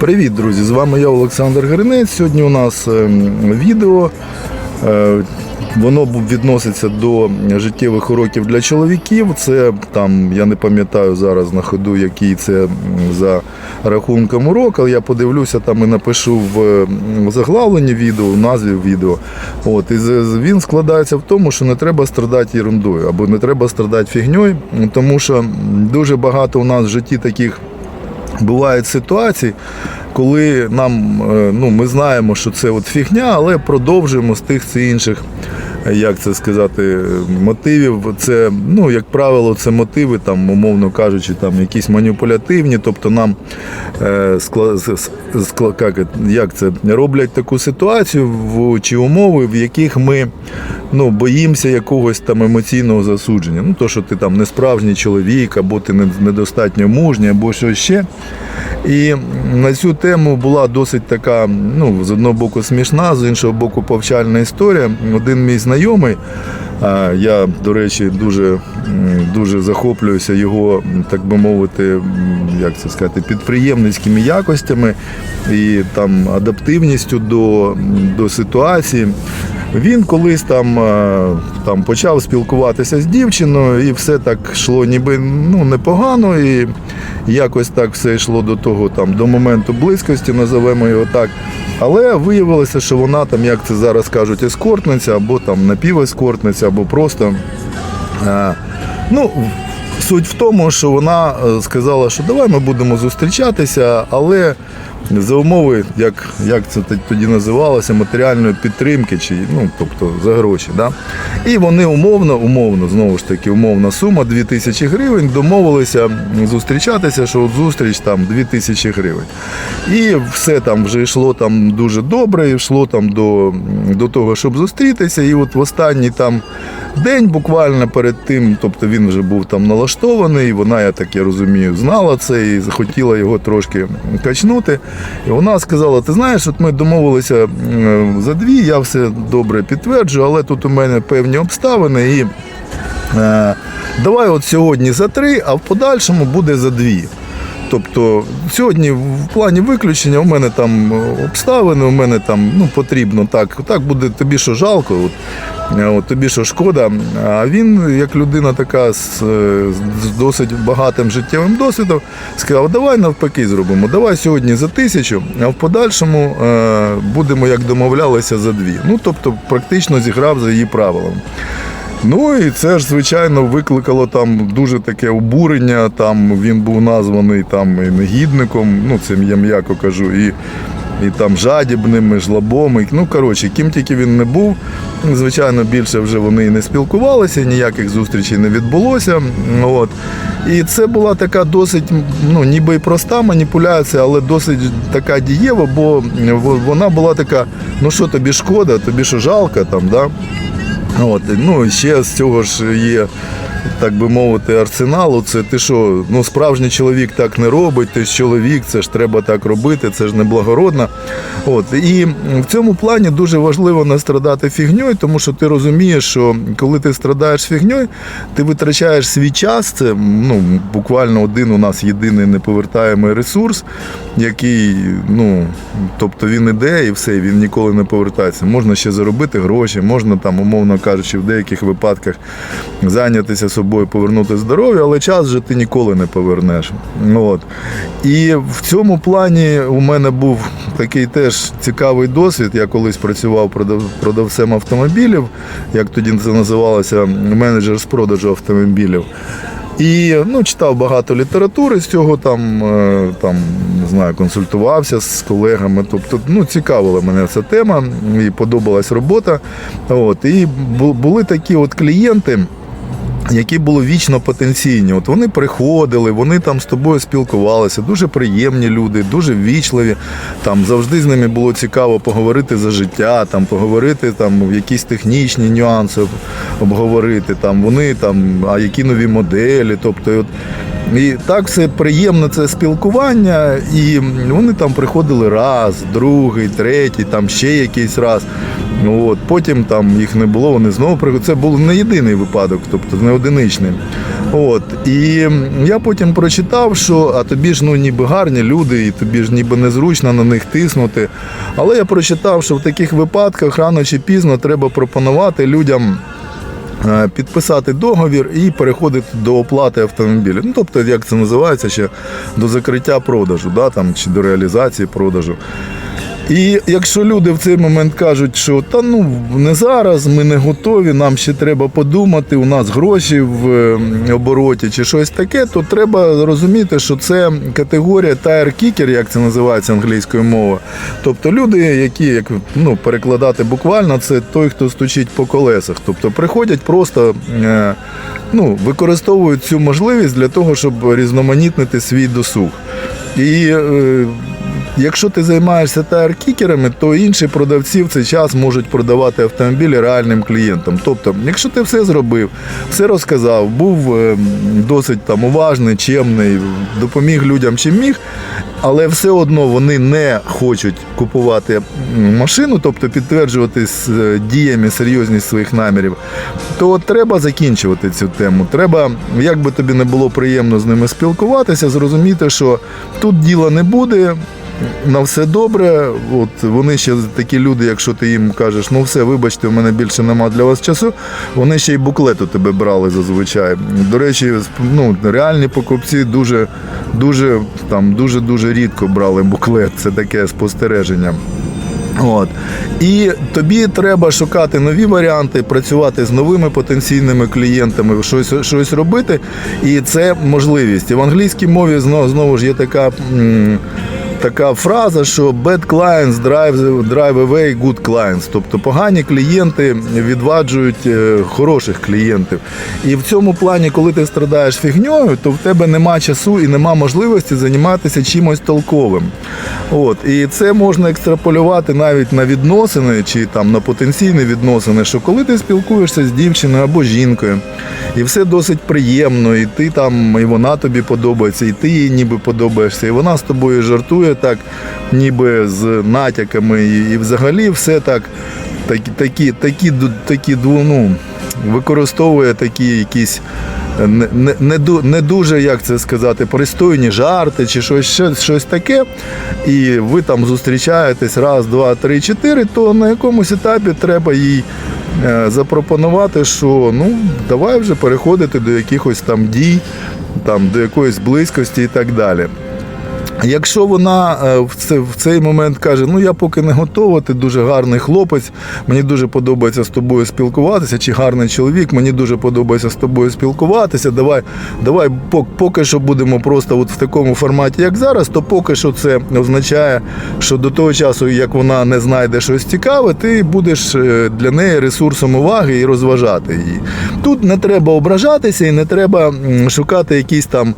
Привіт, друзі! З вами я, Олександр Гринець. Сьогодні у нас ем, відео. Е, Воно відноситься до життєвих уроків для чоловіків. Це там, я не пам'ятаю зараз на ходу, який це за рахунком урок, але я подивлюся там і напишу в заглавленні відео, в назві відео. От, і він складається в тому, що не треба страдати ерундою або не треба страдати фігньою, тому що дуже багато у нас в житті таких бувають ситуації, коли нам е, ну, ми знаємо, що це от фігня, але продовжуємо з тих чи інших. Як це сказати, мотивів, це, ну, як правило, це мотиви, там, умовно кажучи, там якісь маніпулятивні, тобто нам е, скла, скла- як, як це, роблять таку ситуацію в, чи умови, в яких ми ну, боїмося якогось там емоційного засудження. Ну, то, що ти там не справжній чоловік, або ти недостатньо мужній, або щось ще. І на цю тему була досить така, ну, з одного боку смішна, з іншого боку, повчальна історія. Один мій знайомий, я, до речі, дуже, дуже захоплююся його, так би мовити, як це сказати, підприємницькими якостями і там адаптивністю до, до ситуації. Він колись там, там почав спілкуватися з дівчиною, і все так йшло ніби ну, непогано. І якось так все йшло до того, там, до моменту близькості, називаємо його так. Але виявилося, що вона там, як це зараз кажуть, ескортниця, або там напівескортниця, або просто. Е, ну, суть в тому, що вона е, сказала, що давай ми будемо зустрічатися, але за умови, як, як це тоді називалося, матеріальної підтримки, чи, ну, тобто за гроші. Да? І вони умовно, умовно, знову ж таки, умовна сума 2000 гривень, домовилися зустрічатися, що от зустріч там 2000 гривень. І все там вже йшло там дуже добре, і йшло там до, до того, щоб зустрітися. І от в останній там день, буквально перед тим, тобто він вже був там налаштований, вона, я так я розумію, знала це і захотіла його трошки качнути. І вона сказала: ти знаєш, от ми домовилися за дві, я все добре підтверджую, але тут у мене певні обставини. і Е, Давай от сьогодні за три, а в подальшому буде за дві. Тобто сьогодні в плані виключення у мене там обставини, у мене там ну, потрібно так. Так буде тобі що жалко, от, е, от, тобі що шкода. А він, як людина така з, е, з досить багатим життєвим досвідом, сказав, давай навпаки зробимо. Давай сьогодні за тисячу, а в подальшому е, будемо, як домовлялися, за дві. Ну, тобто, практично зіграв за її правилами. Ну і це ж, звичайно, викликало там дуже таке обурення. Там він був названий там і негідником, ну це я м'яко кажу, і, і там жадібним, і жлобом. І, ну, коротше, ким тільки він не був. Звичайно, більше вже вони і не спілкувалися, ніяких зустрічей не відбулося. От. І це була така досить, ну, ніби і проста маніпуляція, але досить така дієва, бо вона була така: ну що тобі шкода, тобі що жалко там, да? От, ну, ще з цього ж є, так би мовити, арсеналу. Це ти що, ну справжній чоловік так не робить, ти ж чоловік, це ж треба так робити, це ж неблагородно. От, і в цьому плані дуже важливо не страдати фігньою, тому що ти розумієш, що коли ти страдаєш фігньою, ти витрачаєш свій час. Це ну, буквально один у нас єдиний неповертаємий ресурс, який, ну, тобто він іде і все, він ніколи не повертається. Можна ще заробити гроші, можна там, умовно кажучи, в деяких випадках зайнятися собою, повернути здоров'я, але час же ти ніколи не повернеш. От. І в цьому плані у мене був такий теж цікавий досвід. Я колись працював продав- продавцем автомобілів, як тоді це називалося, менеджер з продажу автомобілів. І ну, читав багато літератури з цього, там, е, там не знаю, консультувався з колегами. Тобто, ну, цікавила мене ця тема, і подобалась робота. От, і бу- були такі от клієнти. Які були вічно потенційні, от вони приходили, вони там з тобою спілкувалися, дуже приємні люди, дуже ввічливі. Там завжди з ними було цікаво поговорити за життя, там поговорити там якісь технічні нюанси обговорити. Там вони там, а які нові моделі. Тобто, от І так все приємно це спілкування, і вони там приходили раз, другий, третій, там ще якийсь раз. Ну, От, потім там їх не було, вони знову приходили. Це був не єдиний випадок, тобто не одиничний. От. І я потім прочитав, що а тобі ж ну ніби гарні люди, і тобі ж ніби незручно на них тиснути. Але я прочитав, що в таких випадках рано чи пізно треба пропонувати людям. е, Підписати договір і переходити до оплати автомобіля. Ну, тобто, як це називається ще до закриття продажу, да, там, чи до реалізації продажу. І якщо люди в цей момент кажуть, що та ну не зараз, ми не готові, нам ще треба подумати, у нас гроші в е, обороті чи щось таке, то треба розуміти, що це категорія tire kicker, як це називається англійською мовою. Тобто люди, які як ну, перекладати буквально, це той, хто стучить по колесах. Тобто приходять просто. Е, Ну, використовують цю можливість для того, щоб різноманітнити свій досуг. І е, Якщо ти займаєшся тайр-кікерами, то інші продавці в цей час можуть продавати автомобілі реальним клієнтам. Тобто, якщо ти все зробив, все розказав, був е, досить там уважний, чемний, допоміг людям чим міг, але все одно вони не хочуть купувати машину, тобто підтверджувати з е, діями серйозність своїх намірів, то треба закінчувати цю тему. Треба, як би тобі не було приємно з ними спілкуватися, зрозуміти, що тут діла не буде. На все добре, от вони ще такі люди, якщо ти їм кажеш, ну все, вибачте, в мене більше нема для вас часу. Вони ще й буклет у тебе брали зазвичай. До речі, ну, реальні покупці дуже, дуже, там, дуже, дуже рідко брали буклет. Це таке спостереження. От. І тобі треба шукати нові варіанти, працювати з новими потенційними клієнтами, щось, щось робити. І це можливість. І в англійській мові знову, знову ж є така. м, Така фраза, що bad clients drive, drive away good clients. Тобто погані клієнти відваджують е, хороших клієнтів. І в цьому плані, коли ти страдаєш фігньою, то в тебе нема часу і нема можливості займатися чимось толковим. От. І це можна екстраполювати навіть на відносини чи там на потенційні відносини, що коли ти спілкуєшся з дівчиною або жінкою, і все досить приємно, і ти там, і вона тобі подобається, і ти їй ніби подобаєшся, і вона з тобою жартує так, ніби з натяками, і, і взагалі все так, такі, такі, такі, такі ну, використовує такі якісь. Не, не, не, дуже, як це сказати, пристойні жарти чи щось, щось, щось таке, і ви там зустрічаєтесь раз, два, три, чотири, то на якомусь етапі треба їй запропонувати, що ну давай вже переходити до якихось там дій, там, до якоїсь близькості і так далі. Якщо вона е, в це- в цей момент каже, ну я поки не готова, ти дуже гарний хлопець, мені дуже подобається з тобою спілкуватися, чи гарний чоловік, мені дуже подобається з тобою спілкуватися. Давай, давай поки що будемо просто от в такому форматі, як зараз, то поки що це означає, що до того часу, як вона не знайде щось цікаве, ти будеш е, для неї ресурсом уваги і розважати її. Тут не треба ображатися і не треба шукати якісь там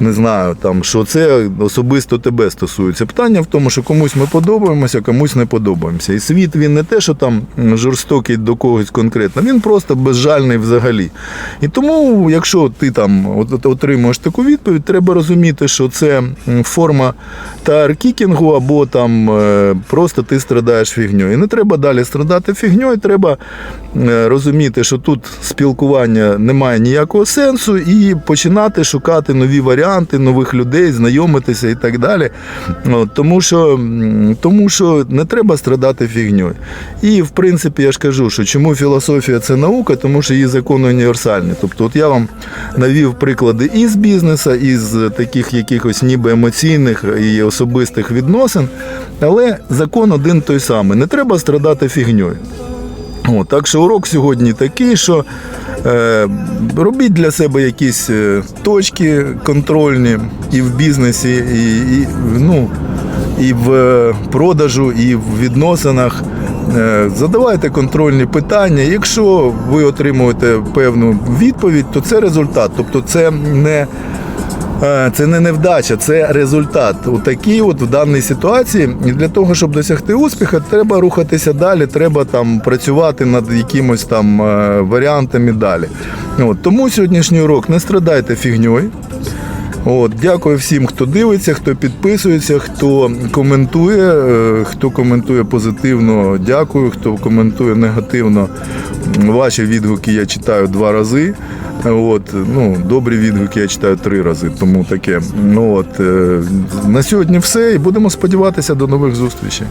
не знаю, там, що це особисто тебе стосується. Питання в тому, що комусь ми подобаємося, комусь не подобаємося. І світ він не те, що там жорстокий до когось конкретно, він просто безжальний взагалі. І тому, якщо ти там от- от отримуєш таку відповідь, треба розуміти, що це форма тайр-кікінгу або там е, просто ти страдаєш фігньою. І не треба далі страдати фігньою, треба е, розуміти, що тут спілкування не має ніякого сенсу, і починати шукати нові варіанти, нових людей, знайомитися і так далі. Тому, що, тому що не треба страдати фігньою. І в принципі я ж кажу, що чому філософія це наука, тому що її закони універсальні. Тобто, от я вам навів приклади із бізнесу, із таких якихось ніби емоційних і особистих відносин, але закон один той самий. Не треба страдати фігньою. О, так що урок сьогодні такий, що е, робіть для себе якісь е, точки контрольні і в бізнесі, і, і, ну, і в е, продажу, і в відносинах. Е, Задавайте контрольні питання. Якщо ви отримуєте певну відповідь, то це результат. Тобто це не Це не невдача, це результат. У такій от в даній ситуації. І для того, щоб досягти успіху, треба рухатися далі, треба там працювати над якимось там е, варіантами далі. От. Тому сьогоднішній урок не страдайте фігньою. От, дякую всім, хто дивиться, хто підписується, хто коментує, е, хто коментує позитивно, дякую, хто коментує негативно. Ваші відгуки я читаю два рази. От, ну, добрі відгуки я читаю три рази, тому таке. Ну, от, е, на сьогодні все і будемо сподіватися до нових зустрічей.